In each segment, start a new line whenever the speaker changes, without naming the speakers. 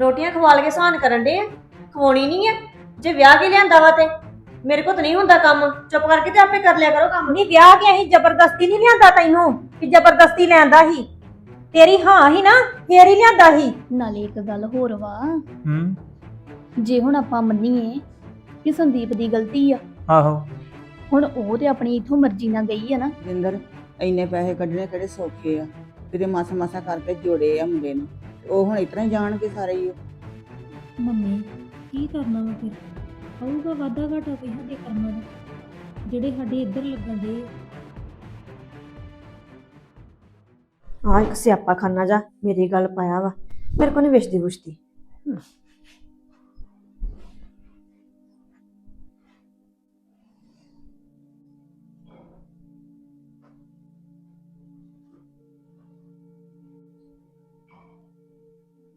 ਰੋਟੀਆਂ ਖਵਾਲ ਕੇ ਸਹਾਨ ਕਰਨ ਦੇ ਆ? ਖਵਾਉਣੀ ਨਹੀਂ ਆ? ਜੇ ਵਿਆਹ ਕੇ ਲਿਆਂਦਾ ਵਾ ਤੇ ਮੇਰੇ ਕੋਲ ਤਾਂ ਨਹੀਂ ਹੁੰਦਾ ਕੰਮ। ਚੁੱਪ ਕਰਕੇ ਤੇ ਆਪੇ ਕਰ ਲਿਆ ਕਰੋ ਕੰਮ।
ਨਹੀਂ ਵਿਆਹ ਕੇ ਅਸੀਂ ਜ਼ਬਰਦਸਤੀ ਨਹੀਂ ਲਿਆਂਦਾ ਤੈਨੂੰ ਕਿ ਜ਼ਬਰਦਸਤੀ ਲੈਂਦਾ ਸੀ। ਤੇਰੀ ਹਾਂ ਹੀ ਨਾ ਫੇਰ ਹੀ ਲਿਆਂਦਾ ਸੀ।
ਨਾਲੇ ਇੱਕ ਗੱਲ ਹੋਰ ਵਾ।
ਹੂੰ?
ਜੇ ਹੁਣ ਆਪਾਂ ਮੰਨੀਏ ਕਿ ਸੰਦੀਪ ਦੀ ਗਲਤੀ ਆ
ਆਹੋ।
ਹੁਣ ਉਹ ਤੇ ਆਪਣੀ ਇਥੋਂ ਮਰਜ਼ੀ ਨਾਲ ਗਈ ਆ ਨਾ।
ਜਿੰਦਰ ਇੰਨੇ ਪੈਸੇ ਕੱਢਣੇ ਕਿਹੜੇ ਸੌਖੇ ਆ? ਕਿਤੇ ਮਾਸਾ ਮਾਸਾ ਕਰਕੇ ਜੋੜੇ ਆ ਮੁੰਡੇ ਨੂੰ। ਉਹ ਹੁਣ ਇਤਨਾ ਹੀ ਜਾਣਗੇ ਸਾਰੇ ਹੀ।
ਮੰਮੀ ਕੀ ਕਰਨਾ ਵਾ ਫਿਰ? ਆਊਗਾ ਵਾਧਾ ਘਾਟਾ ਕੋਈ ਸਾਡੇ ਕਰਮਾਂ ਦਾ ਜਿਹੜੇ ਸਾਡੇ ਇੱਧਰ ਲੱਗਣ ਦੇ।
ਹਾਂ ਇੱਕ ਸਿਆਪਾ ਖਾਨਾ ਜਾ ਮੇਰੀ ਗੱਲ ਪਾਇਆ ਵਾ ਮੇਰੇ ਕੋਲ ਨਹੀਂ ਵਿਸ਼ਦੀ ਬੁਸ਼ਦੀ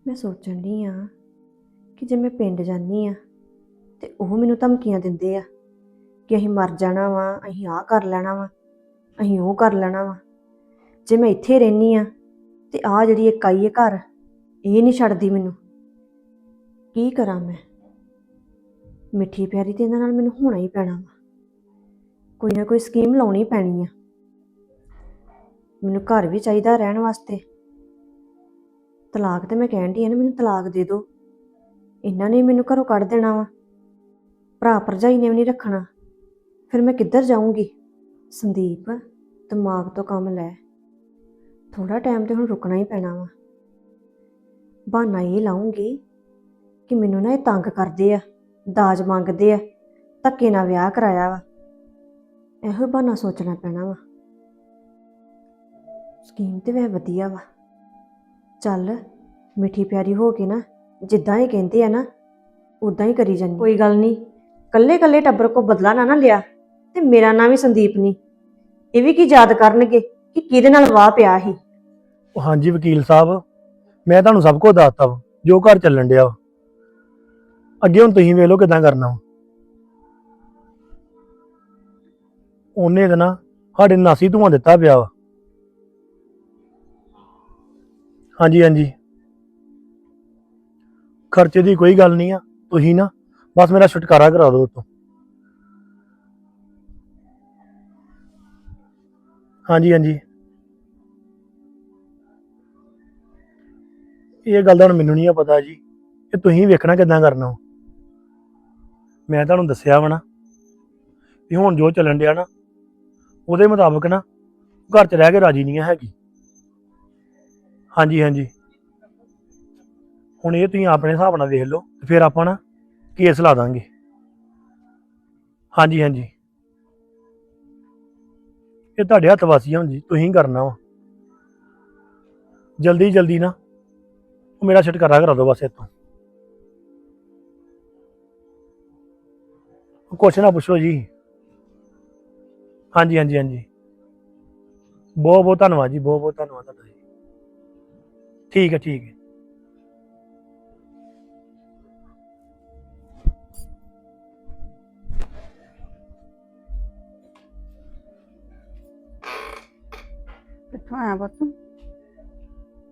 ਮੈਂ ਸੋਚਣ ਡਈ ਆ ਕਿ ਜੇ ਮੈਂ ਪਿੰਡ ਜਾਨੀ ਆ ਤੇ ਉਹ ਮੈਨੂੰ ਧਮਕੀਆਂ ਦਿੰਦੇ ਆ ਕਿ ਅਸੀਂ ਮਰ ਜਾਣਾ ਵਾ, ਅਸੀਂ ਆਹ ਕਰ ਲੈਣਾ ਵਾ, ਅਸੀਂ ਉਹ ਕਰ ਲੈਣਾ ਵਾ। ਜੇ ਮੈਂ ਇੱਥੇ ਰਹਿਨੀ ਆ ਤੇ ਆ ਜਿਹੜੀ ਇੱਕ ਆਈ ਹੈ ਘਰ, ਇਹ ਨਹੀਂ ਛੱਡਦੀ ਮੈਨੂੰ। ਕੀ ਕਰਾਂ ਮੈਂ? ਮਿੱਠੀ ਪਿਆਰੀ ਤੇ ਇਹਨਾਂ ਨਾਲ ਮੈਨੂੰ ਹੋਣਾ ਹੀ ਪੈਣਾ ਵਾ। ਕੋਈ ਨਾ ਕੋਈ ਸਕੀਮ ਲਾਉਣੀ ਪੈਣੀ ਆ। ਮੈਨੂੰ ਘਰ ਵੀ ਚਾਹੀਦਾ ਰਹਿਣ ਵਾਸਤੇ। ਤਲਾਕ ਤੇ ਮੈਂ ਕਹਿਣ ਦੀ ਆ ਨਾ, ਮੈਨੂੰ ਤਲਾਕ ਦੇ ਦਿਓ। ਇਹਨਾਂ ਨੇ ਮੈਨੂੰ ਘਰੋਂ ਕੱਢ ਦੇਣਾ ਵਾ। ਭਰਾ ਭਰਜਾਈ ਨੇ ਵੀ ਨਹੀਂ ਰੱਖਣਾ। ਫਿਰ ਮੈਂ ਕਿੱਧਰ ਜਾਊਂਗੀ? ਸੰਦੀਪ, ਦਿਮਾਗ ਤੋਂ ਕੰਮ ਲੈ। ਥੋੜਾ ਟਾਈਮ ਤੇ ਹੁਣ ਰੁਕਣਾ ਹੀ ਪੈਣਾ ਵਾ। ਬਹਾਨਾ ਇਹ ਲਾਉਂਗੀ ਕਿ ਮੈਨੂੰ ਨਾ ਇਹ ਤੰਗ ਕਰਦੇ ਆ, ਦਾਜ ਮੰਗਦੇ ਆ, ਧੱਕੇ ਨਾਲ ਵਿਆਹ ਕਰਾਇਆ ਵਾ। ਇਹੋ ਹੀ ਬਹਾਨਾ ਸੋਚਣਾ ਪੈਣਾ ਵਾ। ਸਕੀਮ ਤੇ ਵੈ ਵਧੀਆ ਵਾ। ਚੱਲ ਮਿੱਠੀ ਪਿਆਰੀ ਹੋ ਕੇ ਨਾ ਜਿੱਦਾਂ ਇਹ ਕਹਿੰਦੇ ਆ ਨਾ ਉਦਾਂ ਹੀ ਕਰੀ ਜਾਂਦੀ ਕੋਈ ਗੱਲ ਨਹੀਂ ਕੱਲੇ ਕੱਲੇ ਟੱਬਰ ਕੋ ਬਦਲਾ ਨਾ ਨਾ ਲਿਆ ਤੇ ਮੇਰਾ ਨਾਂ ਵੀ ਸੰਦੀਪ ਨਹੀਂ ਇਹ ਵੀ ਕੀ ਯਾਦ ਕਰਨਗੇ ਕਿ ਕਿਹਦੇ ਨਾਲ ਵਾਹ ਪਿਆ ਸੀ
ਉਹ ਹਾਂਜੀ ਵਕੀਲ ਸਾਹਿਬ ਮੈਂ ਤੁਹਾਨੂੰ ਸਭ ਕੁਝ ਦੱਸਤਾ ਵਾ ਜੋ ਘਰ ਚੱਲਣ ਡਿਆ ਵਾ। ਅੱਗੇ ਹੁਣ ਤੁਸੀਂ ਵੇਖ ਲਓ ਕਿਦਾਂ ਕਰਨਾ ਵਾ। ਉਹਨੇ ਤਾਂ ਨਾ ਸਾਡੇ ਨਾਸੀ ਧੂਆਂ ਦਿੱਤਾ ਪਿਆ ਵਾ। ਹਾਂਜੀ ਹਾਂਜੀ। ਖਰਚੇ ਦੀ ਕੋਈ ਗੱਲ ਨਹੀਂ ਆ, ਤੁਸੀਂ ਨਾ ਬਸ ਮੇਰਾ ਛੁਟਕਾਰਾ ਕਰਾ ਦਿਓ ਉਤੋਂ ਹਾਂਜੀ ਹਾਂਜੀ। ਇਹ ਗੱਲ ਦਾ ਹੁਣ ਮੈਨੂੰ ਨਹੀਂ ਆ ਪਤਾ ਜੀ ਇਹ ਤੁਸੀਂ ਵੇਖਣਾ ਕਿੱਦਾਂ ਕਰਨਾ ਵਾ। ਮੈਂ ਤੁਹਾਨੂੰ ਦੱਸਿਆ ਵਾ ਨਾ ਵੀ ਹੁਣ ਜੋ ਚੱਲਣ ਡਿਆ ਨਾ, ਉਹਦੇ ਮੁਤਾਬਕ ਨਾ ਘਰ 'ਚ ਰਹਿ ਕੇ ਰਾਜੀ ਨਹੀਂ ਹੈਗੀ। ਹਾਂਜੀ ਹਾਂਜੀ। ਹੁਣ ਇਹ ਤੁਸੀਂ ਆਪਣੇ ਹਿਸਾਬ ਨਾਲ ਦੇਖ ਲਓ ਤੇ ਫਿਰ ਆਪਾਂ ਨਾ ਕੇਸ ਲਾ ਦਾਂਗੇ। ਹਾਂਜੀ ਹਾਂਜੀ। ਇਹ ਤੁਹਾਡੇ ਹੱਥ ਵਾਸੀ ਆ ਹੁਣ ਜੀ, ਤੁਸੀਂ ਕਰਨਾ ਵਾ। ਜਲਦੀ ਜਲਦੀ ਨਾ, ਉਹ ਮੇਰਾ ਛੁਟਕਾਰਾ ਕਰਾ ਦਿਓ ਬਸ ਇੱਥੋਂ। ਕੁਛ ਨਾ ਪੁੱਛੋ ਜੀ। ਹਾਂਜੀ ਹਾਂਜੀ ਹਾਂਜੀ। ਬਹੁਤ ਬਹੁਤ ਧੰਨਵਾਦ ਜੀ, ਬਹੁਤ ਬਹੁਤ ਧੰਨਵਾਦ ਤੁਹਾਡਾ ਜੀ। ਠੀਕ ਹੈ ਠੀਕ ਹੈ।
ਕਿੱਥੋਂ ਆਇਆ ਪੁੱਤ?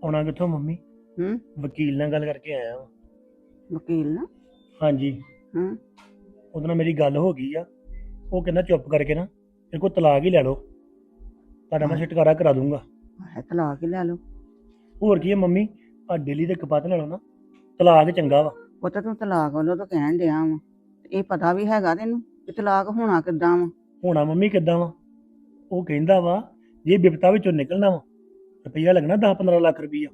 ਆਉਣਾ ਕਿੱਥੋਂ ਮੰਮੀ?
ਹੂੰ?
ਵਕੀਲ ਨਾਲ ਗੱਲ ਕਰਕੇ ਆਇਆ ਵਾਂ।
ਵਕੀਲ ਨਾ
ਹਾਂਜੀ।
ਹੂੰ।
ਉਹਦੇ ਨਾਲ ਮੇਰੀ ਗੱਲ ਹੋ ਗਈ ਆ। ਉਹ ਕਹਿੰਦਾ ਚੁੱਪ ਕਰਕੇ ਨਾ ਮੇਰੇ ਕੋਲ ਤਲਾਕ ਹੀ ਲੈ ਲਓ। ਤੁਹਾਡਾ ਮੈਂ ਛੁਟਕਾਰਾ ਕਰਾ ਦੂੰਗਾ।
ਹੈ ਤਲਾਕ ਹੀ ਲੈ ਲਓ।
ਹੋਰ ਕੀ ਹੈ ਮੰਮੀ? ਆ ਡੇਲੀ ਦੇ ਕਪਾਤ ਨਾਲੋਂ ਨਾ ਤਲਾਕ ਚੰਗਾ ਵਾ।
ਪੁੱਤ ਤੂੰ ਤਲਾਕ ਵੱਲੋਂ ਤਾਂ ਕਹਿਣ ਡਿਆ ਵਾ। ਇਹ ਪਤਾ ਵੀ ਹੈਗਾ ਤੈਨੂੰ ਕਿ ਤਲਾਕ ਹੋਣਾ ਕਿੱਦਾਂ ਵਾ।
ਹੋਣਾ ਮੰਮੀ ਕਿੱਦਾਂ ਵਾ? ਉਹ ਕਹਿੰਦਾ ਵਾ ਜੇ ਬਿਪਤਾ ਵਿੱਚੋਂ ਨਿਕਲਣਾ ਵਾ ਰੁਪਈਆ ਲੱਗਣਾ 10-15 ਲੱਖ ਰੁਪਈਆ।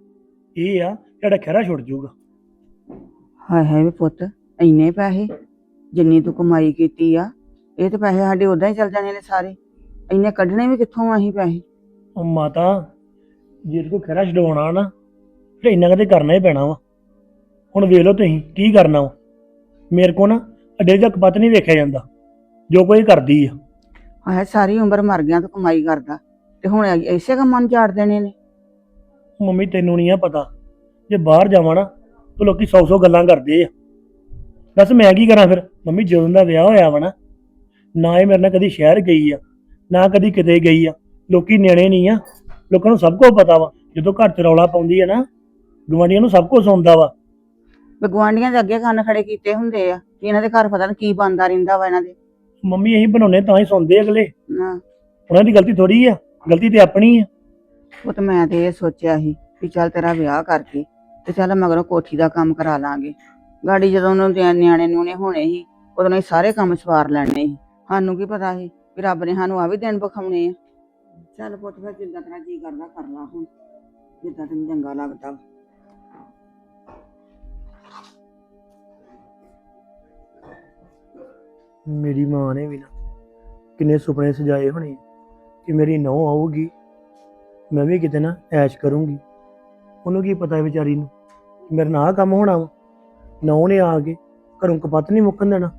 ਇਹ ਆ ਤੁਹਾਡਾ ਖਹਿਰਾ ਛੁੱਟ ਜਾਊਗਾ।
ਹਾਏ ਹਾਏ ਵੇ ਪੁੱਤ ਇੰਨੇ ਪੈਸੇ ਜਿੰਨੀ ਤੂੰ ਕਮਾਈ ਕੀਤੀ ਆ ਇਹ ਤਾਂ ਪੈਸੇ ਸਾਡੇ ਉਦਾਂ ਹੀ ਚੱਲ ਜਾਣੇ ਨੇ ਸਾਰੇ। ਇੰਨੇ ਕੱਢਣੇ ਵੀ ਕਿੱਥੋਂ ਆ ਅਸੀਂ ਪੈਸੇ?
ਉਹ ਮਾਤਾ ਜੇ ਕੋ ਖਹਿਰਾ ਛਡਵਾਉਣਾ ਨਾ ਫਿਰ ਇੰਨਾ ਕਦੇ ਕਰਨਾ ਹੀ ਪੈਣਾ ਵਾ। ਹੁਣ ਵੇਖ ਲਓ ਤੁਸੀਂ ਕੀ ਕਰਨਾ ਵਾ। ਮੇਰੇ ਕੋ ਨਾ ਅੱਡੇ ਦਾ ਕਪੱਤ ਨਹੀਂ ਵੇਖਿਆ ਜਾਂਦਾ। ਜੋ ਕੋਈ ਕਰਦੀ ਆ।
ਹਾਏ ਸਾਰੀ ਉਮਰ ਮਰ ਗਿਆ ਤੂੰ ਕਮਾਈ ਕਰਦਾ। ਤੇ ਹੁਣ ਐਸੇ ਕੰਮਾਂ ਨੂੰ ਝਾੜ ਦੇਣੇ ਨੇ।
ਮੰਮੀ ਤੈਨੂੰ ਨਹੀਂ ਆ ਪਤਾ। ਜੇ ਬਾਹਰ ਜਾਵਾਂ ਨਾ ਤਾਂ ਲੋਕੀ ਸੌ ਸੌ ਗੱਲਾਂ ਕਰਦੇ ਆ। ਦੱਸ ਮੈਂ ਕੀ ਕਰਾਂ ਫਿਰ? ਮੰਮੀ ਜਦੋਂ ਦਾ ਵਿਆਹ ਹੋਇਆ ਵਾ ਨਾ ਨਾ ਇਹ ਮੇਰੇ ਨਾਲ ਕਦੀ ਸ਼ਹਿਰ ਗਈ ਆ ਨਾ ਕਦੀ ਕਿਤੇ ਗਈ ਆ। ਲੋਕੀ ਨਿਆਣੇ ਨਹੀਂ ਆ। ਲੋਕਾਂ ਨੂੰ ਸਭ ਕੁਝ ਪਤਾ ਵਾ ਜਦੋਂ ਘਰ ਚ ਰੌਲਾ ਪਾਉਂਦੀ ਆ ਨਾ ਗਵਾਂਢੀਆਂ ਨੂੰ ਸਭ ਕੁਝ ਸੁਣਦਾ ਵਾ।
ਵੀ ਗੁਆਂਢੀਆਂ ਦੇ ਅੱਗੇ ਕੰਨ ਖੜੇ ਕੀਤੇ ਹੁੰਦੇ ਆ ਕਿ ਇਹਨਾਂ ਦੇ ਘਰ ਪਤਾ ਨਹੀਂ ਕੀ ਬੰਦਾ ਰਹਿੰਦਾ ਵਾ ਇਹਨਾਂ ਦੇ।
ਮੰਮੀ ਅਸੀਂ ਬਣਾਉਨੇ ਤਾਂ ਹੀ ਸੁਣਦੇ ਅਗਲੇ।
ਨਾ।
ਉਹਨਾਂ ਦੀ ਗਲਤੀ ਥੋੜੀ ਆ ਗਲਤੀ ਤੇ ਆਪਣੀ ਆ।
ਉਹ ਤੇ ਮੈਂ ਤੇ ਇਹ ਸੋਚਿਆ ਸੀ ਵੀ ਚੱਲ ਤੇਰਾ ਵਿਆਹ ਕਰਕੇ ਤੇ ਚੱਲ ਮਗਰੋਂ ਕੋਠੀ ਦਾ ਕੰਮ ਕਰਾ ਲਾਂਗੇ। ਗਾੜੀ ਜਦੋਂ ਉਹਨੂੰ ਨਿਆ- ਨਿਆਣੇ ਨੂੰ ਨੇ ਹੋਣੇ ਸੀ ਉਦੋਂ ਹੀ ਸਾਰੇ ਕੰਮ ਸਵਾਰ ਲੈਣੇ ਸੀ। ਸਾਨੂੰ ਕੀ ਪਤਾ ਸੀ ਵੀ ਰੱਬ ਨੇ ਸਾਨੂੰ ਆ ਵੀ ਦਿਨ ਵਿਖਾਉਣੇ ਆ। ਚੱਲ ਪੁੱਤ ਫਿਰ ਜਿੱਦਾਂ ਤੇਰਾ ਜੀ ਕਰਦਾ, ਕਰ ਲਾ ਹੁਣ। ਜਿੱਦਾਂ ਤੈਨੂੰ ਚੰਗਾ ਲੱਗਦਾ। ਵਾ।
ਮੇਰੀ ਮਾਂ ਨੇ ਵੀ ਨਾ ਕਿੰਨੇ ਸੁਪਨੇ ਸਜਾਏ ਹੋਣੇ ਕਿ ਮੇਰੀ ਨੌਂ ਆਊਗੀ। ਮੈਂ ਵੀ ਕਿਤੇ ਨਾ ਐਸ਼ ਕਰੂੰਗੀ। ਉਹਨੂੰ ਕੀ ਪਤਾ ਵਿਚਾਰੀ ਨੂੰ ਕਿ ਮੇਰੇ ਨਾਲ ਆਹ ਕੰਮ ਹੋਣਾ ਵਾ। ਨੌਂ ਨੇ ਆ ਕੇ ਘਰੋਂ ਕਪੱਤ ਨਹੀਂ ਮੁੱਕਣ ਦੇਣਾ।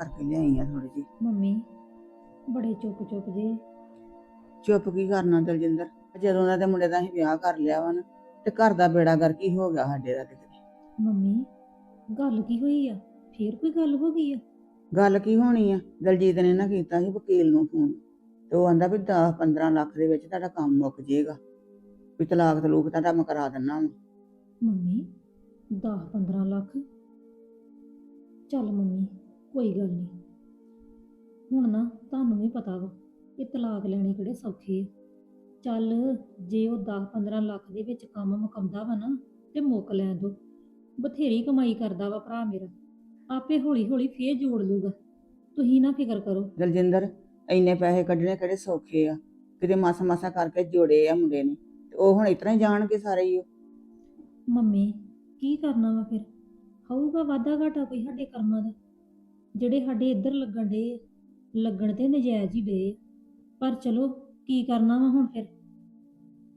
ਕਰਕੇ ਲਿਆਈ ਆ ਥੋੜੀ ਜੀ
ਮੰਮੀ ਬੜੇ ਚੁੱਪ ਚੁੱਪ ਜੇ।
ਚੁੱਪ ਕੀ ਕਰਨਾ ਦਲਜਿੰਦਰ? ਜਦੋਂ ਦੇ ਮੁੰਡੇ ਦਾ ਅਸੀਂ ਵਿਆਹ ਕਰ ਲਿਆ ਵਾ ਨਾ ਤੇ ਘਰ ਦਾ ਬੇੜਾ ਗਰਕੀ ਹੋ ਗਿਆ ਸਾਡੇ ਦਾ ਤੇ ਕਿਤੇ?
ਮੰਮੀ ਗੱਲ ਕੀ ਹੋਈ ਆ? ਫੇਰ ਕੋਈ ਗੱਲ ਹੋ ਗਈ ਆ?
ਗੱਲ ਕੀ ਹੋਣੀ ਆ? ਦਲਜੀਤ ਨੇ ਨਾ ਕੀਤਾ ਸੀ ਵਕੀਲ ਨੂੰ ਫੋਨ। ਤੇ ਉਹ ਆਂਦਾ ਵੀ 10 15 ਲੱਖ ਦੇ ਵਿੱਚ ਤੁਹਾਡਾ ਕੰਮ ਮੁੱਕ ਜਾਏਗਾ ਵੀ ਤਲਾਕ ਤਲੂਕ ਤੁਹਾਡਾ ਮੈਂ ਕਰਾ ਦਿੰਨਾ ਵਾ।
ਮੰਮੀ 10 15 ਲੱਖ? ਚੱਲ ਮੰਮੀ ਕੋਈ ਗੱਲ ਨਹੀਂ। ਹੁਣ ਨਾ ਤੁਹਾਨੂੰ ਵੀ ਪਤਾ ਵਾ ਇਹ ਤਲਾਕ ਲੈਣੇ ਕਿਹੜੇ ਸੌਖੇ ਆ। ਚੱਲ ਜੇ ਉਹ 10 15 ਲੱਖ ਦੇ ਵਿੱਚ ਕੰਮ ਮੁਕਾਉਂਦਾ ਵਾ ਨਾ ਤੇ ਮੁੱਕ ਲੈਣ ਦੋ। ਬਥੇਰੀ ਕਮਾਈ ਕਰਦਾ ਵਾ ਭਰਾ ਮੇਰਾ। ਆਪੇ ਹੌਲੀ ਹੌਲੀ ਫੇਰ ਜੋੜ ਲੂਗਾ ਤੁਸੀਂ ਨਾ ਫਿਕਰ ਕਰੋ।
ਦਲਜਿੰਦਰ ਇੰਨੇ ਪੈਸੇ ਕੱਢਣੇ ਕਿਹੜੇ ਸੌਖੇ ਆ? ਕਿਤੇ ਮਾਸਾ ਮਾਸਾ ਕਰਕੇ ਜੋੜੇ ਆ ਮੁੰਡੇ ਨੇ। ਤੇ ਉਹ ਹੁਣ ਇਤਨਾ ਹੀ ਜਾਣਗੇ ਸਾਰੇ ਹੀ ਉਹ।
ਮੰਮੀ ਕੀ ਕਰਨਾ ਵਾ ਫਿਰ? ਹੋਊਗਾ ਵਾਧਾ ਘਾਟਾ ਕੋਈ ਸਾਡੇ ਕਰਮਾਂ ਦਾ? ਜਿਹੜੇ ਸਾਡੇ ਇੱਧਰ ਲੱਗਣ ਡੇ ਲੱਗਣ ਤੇ ਨਜਾਇਜ਼ ਹੀ ਡੇ ਪਰ ਚਲੋ, ਕੀ ਕਰਨਾ ਵਾ ਹੁਣ ਫਿਰ?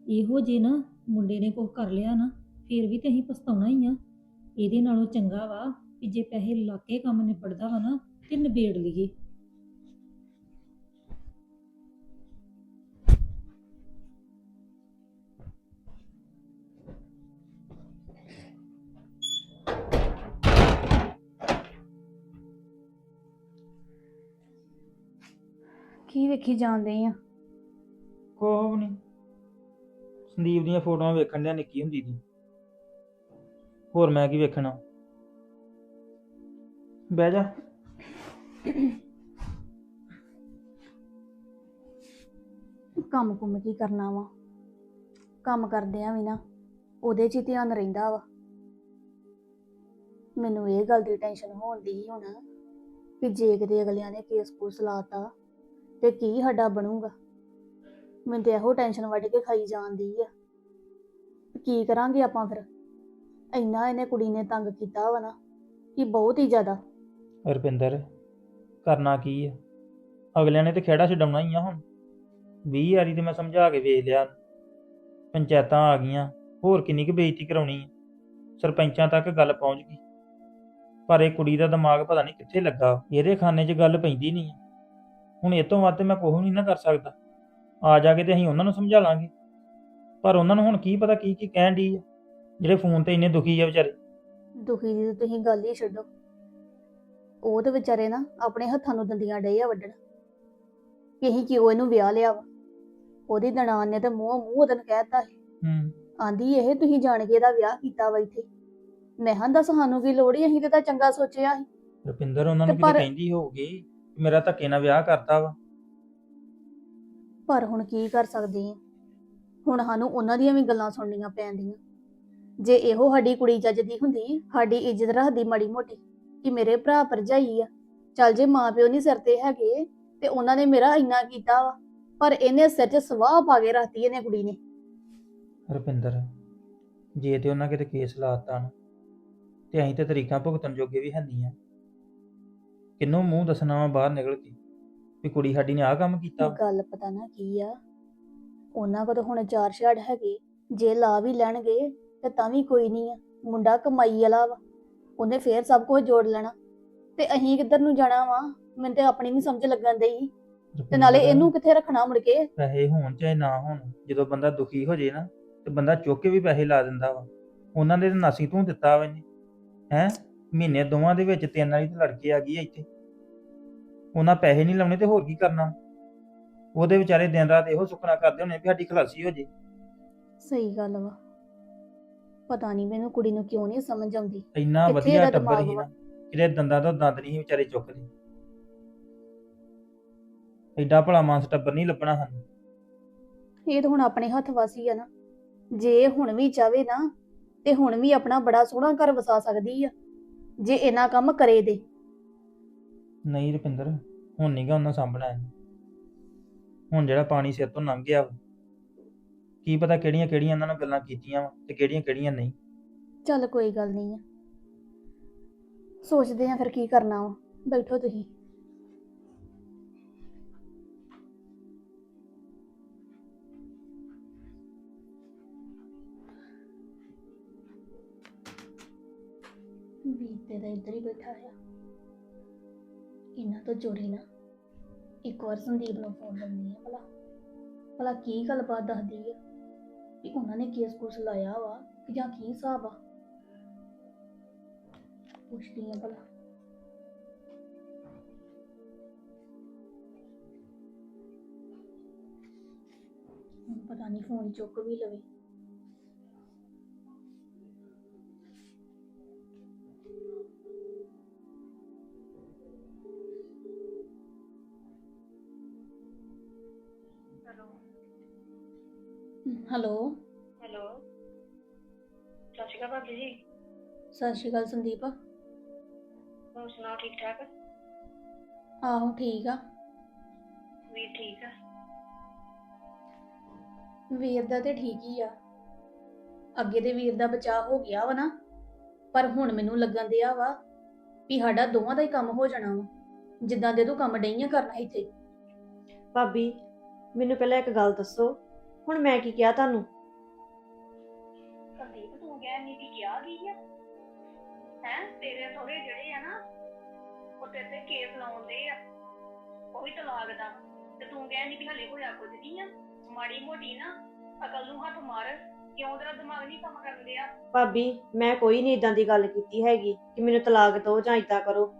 ਇਹੋ ਜੇ ਨਾ ਮੁੰਡੇ ਨੇ ਕੁਝ ਕਰ ਲਿਆ ਨਾ, ਫਿਰ ਵੀ ਤੇ ਅਸੀਂ ਪਛਤਾਉਣਾ ਹੀ ਆ। ਇਹਦੇ ਨਾਲੋਂ ਚੰਗਾ ਵਾ ਕਿ ਜੇ ਪੈਸੇ ਲਾ ਕੇ ਕੰਮ ਨਿਬੜਦਾ ਵਾ ਨਾ, ਤੇ ਨਿਬੇੜ ਲਈਏ।
ਵੇਖੀ ਜਾਂਦੇ ਆ।
ਕੋਹ ਨਹੀਂ ਸੰਦੀਪ ਦੀਆਂ ਫੋਟੋਆਂ ਵੇਖਣ ਡਿਆ ਨਿੱਕੀ ਹੁੰਦੀ ਦੀ। ਹੋਰ ਮੈਂ ਕੀ ਵੇਖਣਾ? ਬਹਿ ਜਾ।
ਕੰਮ ਕੁੰਮ ਕੀ ਕਰਨਾ ਵਾ? ਕੰਮ ਕਰਦਿਆਂ ਵੀ ਨਾ ਉਹਦੇ 'ਚ ਹੀ ਧਿਆਨ ਰਹਿੰਦਾ ਵਾ। ਮੈਨੂੰ ਇਹ ਗੱਲ ਦੀ ਟੈਨਸ਼ਨ ਹੋਣ ਦੀ ਹੁਣ ਵੀ ਜੇ ਕਿਤੇ ਅਗਲਿਆਂ ਨੇ ਕੇਸ ਕੂਸ ਲਾਤਾ ਤੇ ਕੀ ਸਾਡਾ ਬਣੂਗਾ? ਮੈਨੂੰ ਤੇ ਇਹੋ ਟੈਨਸ਼ਨ ਵੱਢ ਕੇ ਖਾਈ ਜਾਂਦੀ ਆ। ਕੀ ਕਰਾਂਗੇ ਆਪਾਂ ਫਿਰ? ਇੰਨਾ ਇਹਨੇ ਕੁੜੀ ਨੇ ਤੰਗ ਕੀਤਾ ਵਾ ਨਾ ਕਿ ਬਹੁਤ ਹੀ ਜ਼ਿਆਦਾ।
ਰੁਪਿੰਦਰ, ਕਰਨਾ ਕੀ ਆ? ਅਗਲਿਆਂ ਨੇ ਤੇ ਖੇੜਾ ਛਡਾਉਣਾ ਹੀ ਆ ਹੁਣ। 20 ਵਾਰੀ ਤੇ ਮੈਂ ਸਮਝਾ ਕੇ ਵੇਖ ਲਿਆ। ਪੰਚਾਇਤਾਂ ਆ ਗਈਆਂ, ਹੋਰ ਕਿੰਨੀ ਕੁ ਬੇਇੱਜ਼ਤੀ ਕਰਾਉਣੀ ਆ? ਸਰਪੰਚਾਂ ਤੱਕ ਗੱਲ ਪਹੁੰਚ ਗਈ। ਪਰ ਇਹ ਕੁੜੀ ਦਾ ਦਿਮਾਗ ਪਤਾ ਨਹੀਂ ਕਿੱਥੇ ਲੱਗਾ। ਇਹਦੇ ਖਾਨੇ 'ਚ ਗੱਲ ਪੈਂਦੀ ਨਹੀਂ ਆ। ਹੁਣ ਇਹ ਤੋਂ ਵੱਧ ਤੇ ਮੈਂ ਕੁਛ ਨਹੀਂ ਨਾ ਕਰ ਸਕਦਾ। ਆ ਜਾ ਕੇ ਤੇ ਅਸੀਂ ਉਹਨਾਂ ਨੂੰ ਸਮਝਾ ਲਾਂਗੇ। ਪਰ ਉਹਨਾਂ ਨੂੰ ਹੁਣ ਕੀ ਪਤਾ ਕੀ ਕੀ ਕਹਿਣ ਦੀ ਆ। ਜਿਹੜੇ ਫੋਨ ਤੇ ਇੰਨੇ ਦੁਖੀ ਆ ਵਿਚਾਰੇ।
ਦੁਖੀ ਦੀ ਤਾਂ ਤੁਸੀਂ ਗੱਲ ਹੀ ਛੱਡੋ। ਉਹ ਤੇ ਵਿਚਾਰੇ ਨਾ ਆਪਣੇ ਹੱਥਾਂ ਨੂੰ ਦੰਦੀਆਂ ਡੇ ਆ ਵੱਢਣ। ਕਿ ਅਸੀਂ ਕਿਉਂ ਇਹਨੂੰ ਵਿਆਹ ਲਿਆ ਵਾ? ਉਹਦੀ ਦਣਾਨ ਨੇ ਤੇ ਮੂੰਹ ਮੂੰਹ ਉਹਦਨ ਕਹਿਤਾ
ਹੂੰ।
ਆਂਦੀ ਇਹ ਤੁਸੀਂ ਜਾਣ ਕੇ ਇਹਦਾ ਵਿਆਹ ਕੀਤਾ ਵਾ ਇੱਥੇ। ਮੈਂ ਹਾਂ ਦੱਸ ਸਾਨੂੰ ਕੀ ਲੋੜ ਈ ਅਸੀਂ ਤੇ ਤਾਂ ਚੰਗਾ ਸੋਚਿਆ ਸੀ।
ਰੁਪਿੰਦਰ ਉਹਨਾਂ ਨੂੰ ਕਿਤੇ
ਪਰ-
ਕਹਿੰਦੀ ਹੋਊਗੀ ਮੇਰਾ ਧੱਕੇ ਨਾਲ ਵਿਆਹ ਕਰਤਾ ਵਾ।
ਪਰ ਹੁਣ ਕੀ ਕਰ ਸਕਦੇ ਆ? ਹੁਣ ਸਾਨੂੰ ਉਹਨਾਂ ਦੀਆਂ ਵੀ ਗੱਲਾਂ ਸੁਣਨੀਆਂ ਪੈਂਦੀਆਂ। ਜੇ ਇਹੋ ਸਾਡੀ ਕੁੜੀ ਜੱਜਦੀ ਹੁੰਦੀ ਸਾਡੀ ਇੱਜ਼ਤ ਰੱਖਦੀ ਮਾੜੀ ਮੋਟੀ ਕਿ ਮੇਰੇ ਭਰਾ ਭਰਜਾਈ ਆ। ਚੱਲ ਜੇ ਮਾਂ ਪਿਓ ਨਹੀਂ ਸਿਰ ਤੇ ਹੈਗੇ ਤੇ ਉਹਨਾਂ ਨੇ ਮੇਰਾ ਇੰਨਾ ਕੀਤਾ ਵਾ ਪਰ ਇਹਨੇ ਸਿਰ 'ਚ ਸਵਾਹ ਪਾ ਕੇ ਰੱਖਤੀ ਇਹਨੇ ਕੁੜੀ ਨੇ।
ਰੁਪਿੰਦਰ ਜੇ ਤੇ ਉਹਨਾਂ ਕਿਤੇ ਕੇਸ ਲਾਤਾ ਨਾ ਤੇ ਅਸੀਂ ਤੇ ਤਰੀਕਾਂ ਭੁਗਤਣ ਜੋਗੇ ਵੀ ਹੈਨੀ ਆ। ਕਿੰਨੂੰ ਮੂੰਹ ਦੱਸਣਾ ਵਾ ਬਾਹਰ ਨਿਕਲ ਕੇ ਵੀ ਕੁੜੀ ਸਾਡੀ ਨੇ ਆਹ ਕੰਮ ਕੀਤਾ ਵਾ।
ਗੱਲ ਪਤਾ ਨਾ ਕੀ ਆ ਉਹਨਾਂ ਕੋਲ ਤਾਂ ਹੁਣ ਚਾਰ ਛਾੜ ਹੈਗੇ ਜੇ ਲਾ ਵੀ ਲੈਣਗੇ ਤੇ ਤਾਂ ਵੀ ਕੋਈ ਨਹੀਂ ਆ ਮੁੰਡਾ ਕਮਾਈ ਵਾਲਾ ਵਾ ਉਹਨੇ ਫੇਰ ਸਭ ਕੁਝ ਜੋੜ ਲੈਣਾ। ਤੇ ਅਸੀਂ ਕਿੱਧਰ ਨੂੰ ਜਾਣਾ ਵਾ? ਮੈਨੂੰ ਤੇ ਆਪਣੀ ਨਹੀਂ ਸਮਝ ਲੱਗਣ ਦਈ ਤੇ ਨਾਲੇ ਇਹਨੂੰ ਕਿੱਥੇ ਰੱਖਣਾ ਮੁੜ ਕੇ?
ਪੈਸੇ ਹੋਣ ਚਾਹੇ ਨਾ ਹੋਣ ਜਦੋਂ ਬੰਦਾ ਦੁਖੀ ਹੋ ਜੇ ਨਾ ਤੇ ਬੰਦਾ ਚੁੱਕ ਕੇ ਵੀ ਪੈਸੇ ਲਾ ਦਿੰਦਾ ਵਾ। ਉਹਨਾਂ ਦੇ ਤਾਂ ਨਾਸੀ ਤੂੰ ਦਿੱਤਾ ਵਾ ਇਹਨੇ ਹੈ? ਮਹੀਨੇ ਦੋਵਾਂ ਦੇ ਵਿੱਚ ਤਿੰਨ ਵਾਲੀ ਤੇ ਲੜਕੇ ਆ ਗਈ ਆ ਇੱਥੇ। ਉਹਨਾਂ ਪੈਸੇ ਨਹੀਂ ਲਾਉਣੇ ਤੇ ਹੋਰ ਕੀ ਕਰਨਾ? ਉਹਦੇ ਵਿਚਾਰੇ ਦਿਨ ਰਾਤ ਇਹੋ ਸੁਪਨਾ ਕਰਦੇ ਹੋਣੇ ਵੀ ਸਾਡੀ ਖਲਾਸੀ ਹੋ ਜੇ।
ਸਹੀ ਗੱਲ ਵਾ। ਪਤਾ ਨਹੀਂ ਮੈਨੂੰ ਕੁੜੀ ਨੂੰ ਕਿਉਂ ਨਹੀਂ ਸਮਝ ਆਉਂਦੀ।
ਇੰਨਾ
ਕਿੱਥੇ
ਵਧੀਆ
ਇਹਦਾ
ਟੱਬਰ
ਦਿਮਾਗ
ਸੀ
ਵਾ?
ਨਾ ਕਿਤੇ ਦੰਦਾਂ ਤੋਂ ਦੰਦ ਨਹੀਂ ਸੀ ਵਿਚਾਰੇ ਚੁੱਕਦੇ ਐਡਾ ਭਲਾ ਮਾਨਸ ਟੱਬਰ ਨਹੀਂ ਲੱਭਣਾ ਸਾਨੂੰ।
ਇਹ ਤਾਂ ਹੁਣ ਆਪਣੇ ਹੱਥ ਵਾਸੀ ਆ ਨਾ। ਜੇ ਹੁਣ ਵੀ ਚਾਵੇ ਨਾ ਤੇ ਹੁਣ ਵੀ ਆਪਣਾ ਬੜਾ ਸੋਹਣਾ ਘਰ ਵਸਾ ਸਕਦੀ ਆ। ਜੇ ਇਹਨਾਂ ਕੰਮ ਕਰੇ ਦੇ।
ਨਹੀਂ ਰੁਪਿੰਦਰ ਹੁਣ ਨਹੀਂਗਾ ਉਹਨਾਂ ਸਾਂਭਣਾ ਇਹਨੂੰ। ਹੁਣ ਜਿਹੜਾ ਪਾਣੀ ਸਿਰ ਤੋਂ ਲੰਘ ਗਿਆ ਵਾ, ਕੀ ਪਤਾ ਕਿਹੜੀਆਂ ਕਿਹੜੀਆਂ ਇਹਨਾਂ ਨਾਲ ਗੱਲਾਂ ਕੀਤੀਆਂ ਵਾ ਤੇ ਕਿਹੜੀਆਂ ਕਿਹੜੀਆਂ ਨਹੀਂ।
ਚੱਲ ਕੋਈ ਗੱਲ ਨਹੀਂ ਆ। ਸੋਚਦੇ ਆ ਫਿਰ ਕੀ ਕਰਨਾ ਵਾ। ਬੈਠੋ ਤੁਸੀਂ। ਵੀਰ ਦਾ ਇੱਧਰ ਹੀ ਬੈਠਾ ਆ। ਇਹਨਾਂ ਤੋਂ ਜੋੜੀ ਨਾ। ਇੱਕ ਵਾਰ ਸੰਦੀਪ ਨੂੰ ਫੋਨ ਕਰਨੀ ਆ, ਭਲਾ। ਭਲਾ ਕੀ ਗੱਲਬਾਤ ਦੱਸਦੀ ਆ? ਵੀ ਉਹਨਾਂ ਨੇ ਕੇਸ ਕੁਸ ਲਾਇਆ ਵਾ ਕਿ ਜਾਂ ਕੀ ਹਿਸਾਬ ਆ? ਪੁੱਛਦੀ ਆ ਭਲਾ। ਹੁਣ ਪਤਾ ਨਹੀਂ ਫੋਨ ਚੁੱਕ ਵੀ ਲਵੇ। ਹੈਲੋ।
ਹੈਲੋ। ਸਤਿ ਸ਼੍ਰੀ ਅਕਾਲ ਭਾਬੀ ਜੀ।
ਸਤਿ ਸ਼੍ਰੀ ਅਕਾਲ ਸੰਦੀਪ।
ਹੋਰ ਸੁਣਾਓ ਠੀਕ ਠਾਕ?
ਆਹੋ ਠੀਕ ਆ।
ਵੀਰ ਠੀਕ ਆ?
ਵੀਰ ਦਾ ਤੇ ਠੀਕ ਹੀ ਆ। ਅੱਗੇ ਤੇ ਵੀਰ ਦਾ ਬਚਾਅ ਹੋ ਗਿਆ ਵਾ ਨਾ। ਪਰ ਹੁਣ ਮੈਨੂੰ ਲੱਗਣ ਦਿਆ ਵਾ ਵੀ ਸਾਡਾ ਦੋਵਾਂ ਦਾ ਹੀ ਕੰਮ ਹੋ ਜਾਣਾ ਵਾ। ਜਿੱਦਾਂ ਦੇ ਤੂੰ ਕੰਮ ਡਈਆਂ ਕਰਨਾ ਇੱਥੇ।
ਭਾਬੀ ਮੈਨੂੰ ਪਹਿਲਾਂ ਇੱਕ ਗੱਲ ਦੱਸੋ। ਹੁਣ ਮੈਂ ਕੀ ਕਿਹਾ ਤੁਹਾਨੂੰ?
ਸੰਦੀਪ ਤੂੰ ਕਹਿ ਨਹੀਂ ਵੀ ਕਿਹਾ ਗਈ ਆ? ਹੈ ਤੇਰੇ ਥੋੜੇ ਜਿਹੜੇ ਆ ਨਾ ਉਹ ਤੇਰੇ ਤੇ ਕੇਸ ਲਾਉਂਦੇ ਆ। ਉਹ ਵੀ ਤਲਾਕ ਦਾ। ਤੇ ਤੂੰ ਕਹਿ ਨਹੀਂ ਵੀ ਹਲੇ ਹੋਇਆ ਕੁਝ ਨਹੀਂ ਆ। ਮਾੜੀ ਮੋਟੀ ਨਾ ਅਕਲ ਨੂੰ ਹੱਥ ਮਾਰ ਕਿਉਂ ਤੇਰਾ ਦਿਮਾਗ ਨਹੀਂ ਕੰਮ ਕਰਨ ਡਿਆ
ਭਾਬੀ ਮੈਂ ਕੋਈ ਨਹੀਂ ਇਦਾਂ ਦੀ ਗੱਲ ਕੀਤੀ ਹੈਗੀ ਕਿ ਮੈਨੂੰ ਤਲਾਕ ਦਿਓ ਜਾਂ ਇਦਾਂ ਕਰੋ।